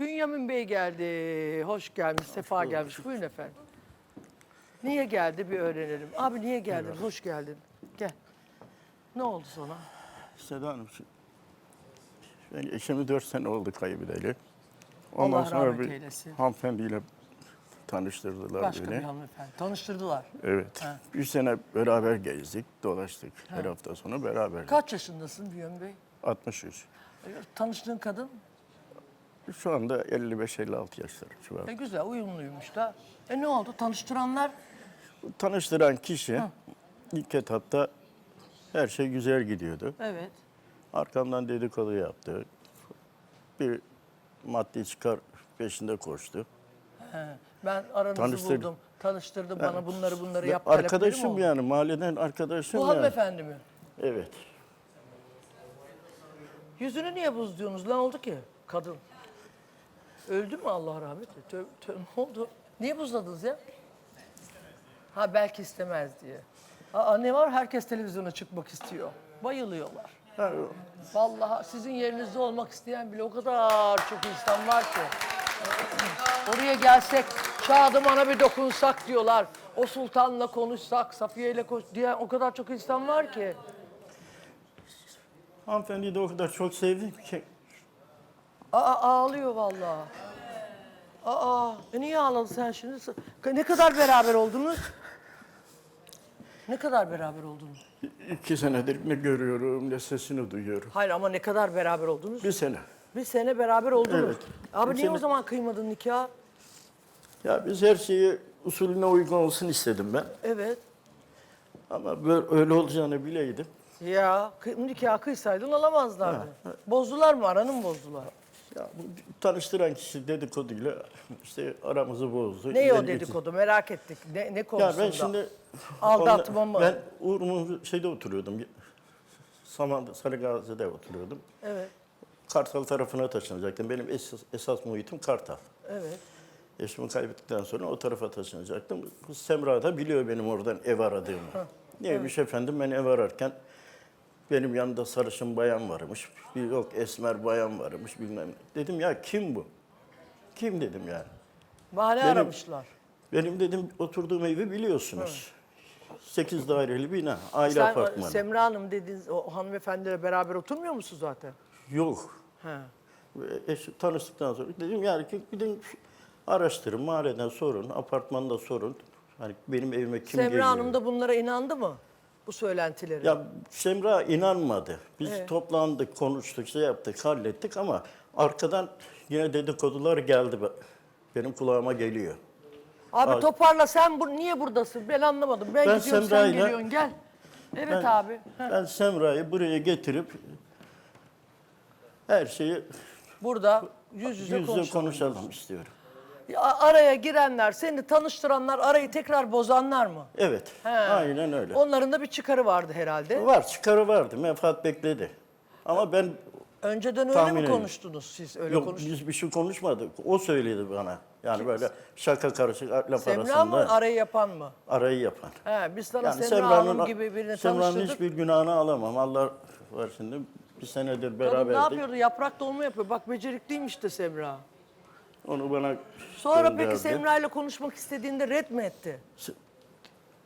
Bünyamin Bey geldi. Hoş gelmiş, sefa gelmiş. Buyurun efendim. Niye geldi bir öğrenelim. Abi niye geldin? Hoş geldin. Gel. Ne oldu sana? Seda Hanım, şu- ben eşimi dört sene oldu kaybedeli. Ondan Allah sonra rahmet bir eylesin. hanımefendiyle tanıştırdılar Başka bir beni. hanımefendi. Tanıştırdılar. Evet. Ha. Bir sene beraber gezdik, dolaştık. Her hafta sonu beraber. Kaç yaşındasın Bünyamin Bey? 63. Tanıştığın kadın? Şu anda 55-56 yaşları E civarı. güzel, uyumluymuş da. E ne oldu? Tanıştıranlar Tanıştıran kişi ilk etapta her şey güzel gidiyordu. Evet. Arkamdan dedikodu yaptı. Bir maddi çıkar peşinde koştu. He. Ben aranızı Tanıştırdım. buldum. Tanıştırdı bana bunları bunları yap. talepleri mi arkadaşım oldu? yani mahalleden arkadaşım Bu yani. hanımefendi mi? Evet. Yüzünü niye buzluyorsunuz? Ne oldu ki? Kadın. Öldü mü Allah rahmet eylesin? Ne oldu? Niye buzladınız ya? Ha belki istemez diye. Aa, ne var? Herkes televizyona çıkmak istiyor. Bayılıyorlar. Vallahi sizin yerinizde olmak isteyen bile o kadar çok insan var ki. Oraya gelsek, Şadıman'a bir dokunsak diyorlar. O sultanla konuşsak, Safiye ile konuş diye o kadar çok insan var ki. Hanımefendiyi de o kadar çok sevdim ki. Aa ağlıyor vallahi. Aa e niye ağladın sen şimdi? Ne kadar beraber oldunuz? Ne kadar beraber oldunuz? iki senedir ne görüyorum ne sesini duyuyorum. Hayır ama ne kadar beraber oldunuz? Bir sene. Bir sene beraber oldunuz. Evet. Abi Bir niye o sene- zaman kıymadın nikah? Ya biz her şeyi usulüne uygun olsun istedim ben. Evet. Ama böyle öyle olacağını bileydim. Ya kı- nikah kıysaydın alamazlardı. Bozdular mı? Aranı mı bozdular? Ya bu tanıştıran kişi dedikoduyla işte aramızı bozdu. Ne o İleri getirdi. dedikodu? Merak ettik. Ne, ne Ya konusunda? ben şimdi Aldatma mı? Ben Uğur'un şeyde oturuyordum. Saman'da Sarıgazi'de oturuyordum. Evet. Kartal tarafına taşınacaktım. Benim esas, esas muhitim Kartal. Evet. Eşimi kaybettikten sonra o tarafa taşınacaktım. Semra da biliyor benim oradan ev aradığımı. Neymiş efendim ben ev ararken benim yanında sarışın bayan varmış. Bir yok esmer bayan varmış bilmem ne. Dedim ya kim bu? Kim dedim yani. Bahane Benim- aramışlar. Benim dedim oturduğum evi biliyorsunuz. Sekiz daireli bina, aile Sen apartmanı. Semra Hanım dediğiniz o hanımefendiyle beraber oturmuyor musun zaten? Yok. He. Ve Eş, tanıştıktan sonra dedim yani ki gidin araştırın, mahalleden sorun, apartmanda sorun. Hani benim evime kim Semra geliyor? Hanım da bunlara inandı mı? Bu söylentileri. Ya Semra inanmadı. Biz toplandık, konuştuk, şey yaptık, hallettik ama arkadan yine dedikodular geldi. be- Benim kulağıma geliyor. abi toparla sen bu, niye buradasın? Ben anlamadım. Ben, Ben gidiyorum sen geliyorsun gel. Evet Ben- abi. Heh. Ben Semra'yı buraya getirip her şeyi Burada yüz yüze, yüz yüze konuşalım. konuşalım istiyorum. Ya, Araya girenler, seni tanıştıranlar, arayı tekrar bozanlar mı? Evet, He. aynen öyle. Onların da bir çıkarı vardı herhalde. Var, çıkarı vardı, menfaat bekledi. Ama ben Önceden öyle Tahmin mi ediyorum. konuştunuz siz? Öyle Yok konuştunuz. biz bir şey konuşmadık. O söyledi bana. Yani böyle şaka karışık laf Semra arasında mı arayı yapan mı? arayı yapan. He, biz sana Semra Hanım gibi birini Semra'nın tanıştırdık. hiçbir günahını alamam. Allah var şimdi. Bir senedir Kadın ne yapıyordu? Yaprak dolma yapıyor. Bak becerikliymiş de Semra. Onu bana Sonra gönderdi. peki Semra ile konuşmak istediğinde red mi etti?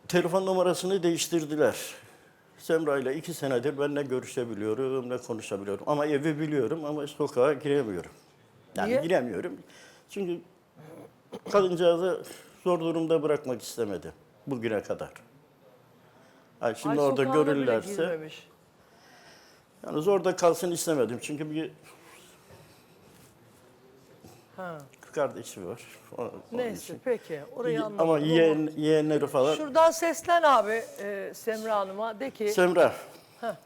Telefon numarasını değiştirdiler. Semra ile iki senedir benimle görüşebiliyorum, ne konuşabiliyorum. Ama evi biliyorum ama sokağa giremiyorum. Yani Niye? giremiyorum. Çünkü kadıncağızı zor durumda bırakmak istemedi bugüne kadar. Ay şimdi Ay, orada sokağına bile görürlerse, girmemiş. yani zorda kalsın istemedim. Çünkü bir Ha. kardeşi var. O- onun Neyse için. peki orayı anladım. Ama yeğen, yeğenleri falan. Şuradan seslen abi e, Semra Hanım'a de ki Semra,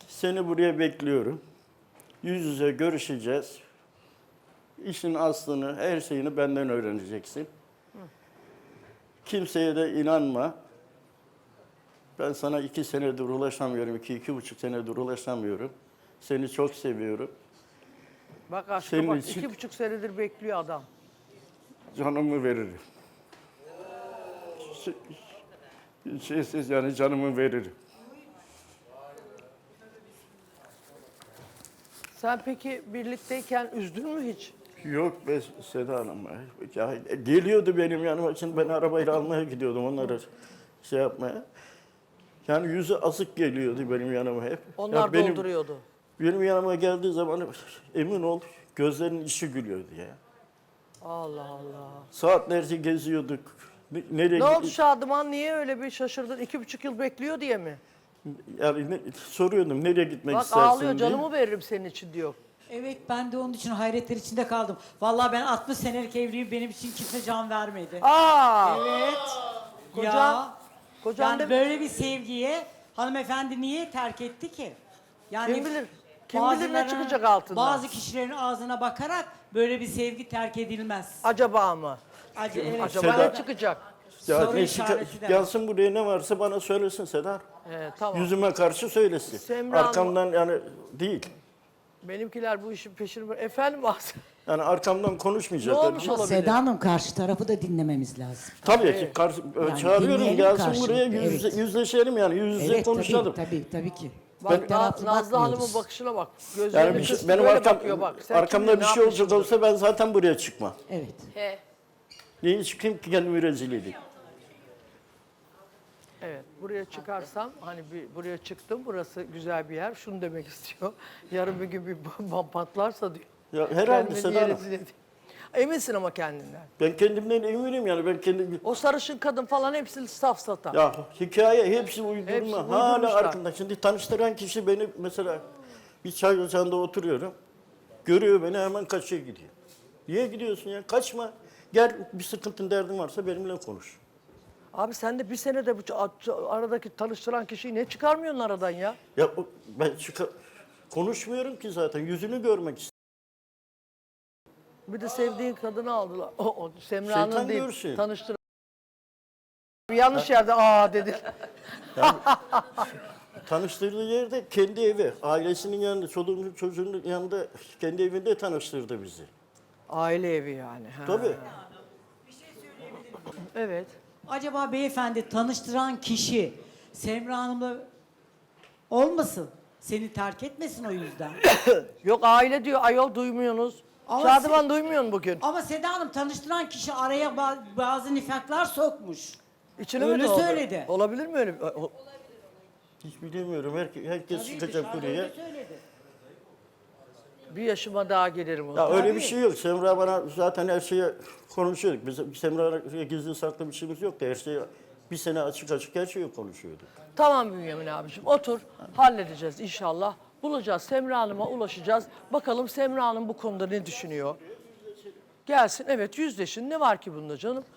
seni buraya bekliyorum. Yüz yüze görüşeceğiz. İşin aslını, her şeyini benden öğreneceksin. Kimseye de inanma. Ben sana iki senedir ulaşamıyorum, iki, iki buçuk senedir ulaşamıyorum. Seni çok seviyorum. Bak aşkı Senin bak için- iki buçuk senedir bekliyor adam. Canımı veririm. Şey- Şeysiz yani canımı veririm. Sen peki birlikteyken üzdün mü hiç? Yok be Seda Hanım. Ya, geliyordu benim yanıma. Şimdi ben arabayla almaya gidiyordum onları şey yapmaya. Yani yüzü asık geliyordu benim yanıma hep. Onlar Ya benim, dolduruyordu. Benim yanıma geldiği zaman emin ol gözlerinin içi gülüyordu ya. Allah Allah. Saatlerce geziyorduk. Ne- Nereye Ne oldu? Şadıman? Niye öyle bir şaşırdın? İki buçuk yıl bekliyor diye mi? Yani ne- soruyordum nereye gitmek Bak istersin ağlıyor diye. canımı veririm senin için diyor. Evet ben de onun için hayretler içinde kaldım. Vallahi ben 60 senelik evliyim benim için kimse can vermedi. Aa! Evet. Kocan- ya. kocan yani da- böyle bir sevgiye hanımefendi niye terk etti ki? Yani Kim bilir? Kim bilir ne çıkacak altından? Bazı kişilerin ağzına bakarak böyle bir sevgi terk edilmez. Acaba mı? Acı, evet. Acaba Seda- ne çıkacak? Ya Soru ne işareti şika- de. gelsin buraya ne varsa bana söylesin Seda. Ee, tamam. Yüzüme karşı söylesin. Semra Hanım- Arkamdan yani değil. Benimkiler bu işin peşini... Efendim Aslı? Yani arkamdan konuşmayacak. Ne olmuş şey. olabilir? Seda Hanım karşı tarafı da dinlememiz lazım. Tabii ki karşı, Yani çağırıyorum dinleyelim gelsin karşılıklı, buraya yüz, evet. yüzleşelim yani yüz yüze evet konuşalım. tabii tabii tabii ki. Bak Na- Nazlı bakmıyoruz. Hanım'ın bakışına bak. Gözlerinin Yani bir şey- kısmı benim böyle arkam, bakıyor bak. Sen arkamda bir şey olacak yapmışsındır? olsa ben zaten buraya çıkmam. Evet. He. Niye çıkayım ki kendimi rezil edeyim? Evet, buraya çıkarsam hani bir buraya çıktım, burası güzel bir yer. Şunu demek istiyor. Yarın bir gün bir bomba patlarsa diyor. Ya herhalde kendimi Seda niye Hanım. rezil edeyim? Eminsin ama kendinden. Ben kendimden eminim yani ben kendim... O sarışın kadın falan hepsi safsata. Ya hikaye hepsi uydurma. Hepsi Hala uydurmuşlar. arkında. Şimdi tanıştıran kişi beni mesela bir çay ocağında oturuyorum. Görüyor beni hemen kaçıyor gidiyor. Niye gidiyorsun ya? Kaçma. Gel bir sıkıntın derdin varsa benimle konuş. Abi sen de bir senede bu ç- aradaki tanıştıran kişiyi ne çıkarmıyorsun aradan ya? Ya o- ben çıkar, konuşmuyorum ki zaten. Yüzünü görmek. Bir de sevdiğin kadını aldılar. O, o Şeytan Semra'nın değil, görsün. tanıştır. Bir yanlış yerde aa dedi. Tanıştırdığı yerde kendi evi, ailesinin yanında, çoluğunun çocuğunun yanında, kendi evinde tanıştırdı bizi. Aile evi yani. ha. Tabii. Evet. Acaba beyefendi tanıştıran kişi Semra Hanım'la olmasın? Seni terk etmesin o yüzden. Yok aile diyor ayol duymuyorsunuz. Ama Şadıman se- duymuyor mu bugün? Ama Seda Hanım tanıştıran kişi araya ba- bazı nifaklar sokmuş. İçine Öyle mi doğdu? söyledi. Olabilir mi öyle? bir- o- Hiç bilemiyorum. Herkes, herkes Tabii çıkacak dışarıda buraya. öyle söyledi. Bir yaşıma daha gelirim o Ya zaman. öyle bir şey yok. Semra bana zaten her şeye konuşuyorduk. Biz Semra'ya gizli saklı bir şeyimiz yoktu. Her şeyi bir sene açık açık her şeyi konuşuyorduk. Tamam Bünyamin abiciğim otur halledeceğiz inşallah. Bulacağız Semra Hanım'a ulaşacağız. Bakalım Semra Hanım bu konuda ne düşünüyor? Gelsin evet yüzleşin ne var ki bunda canım?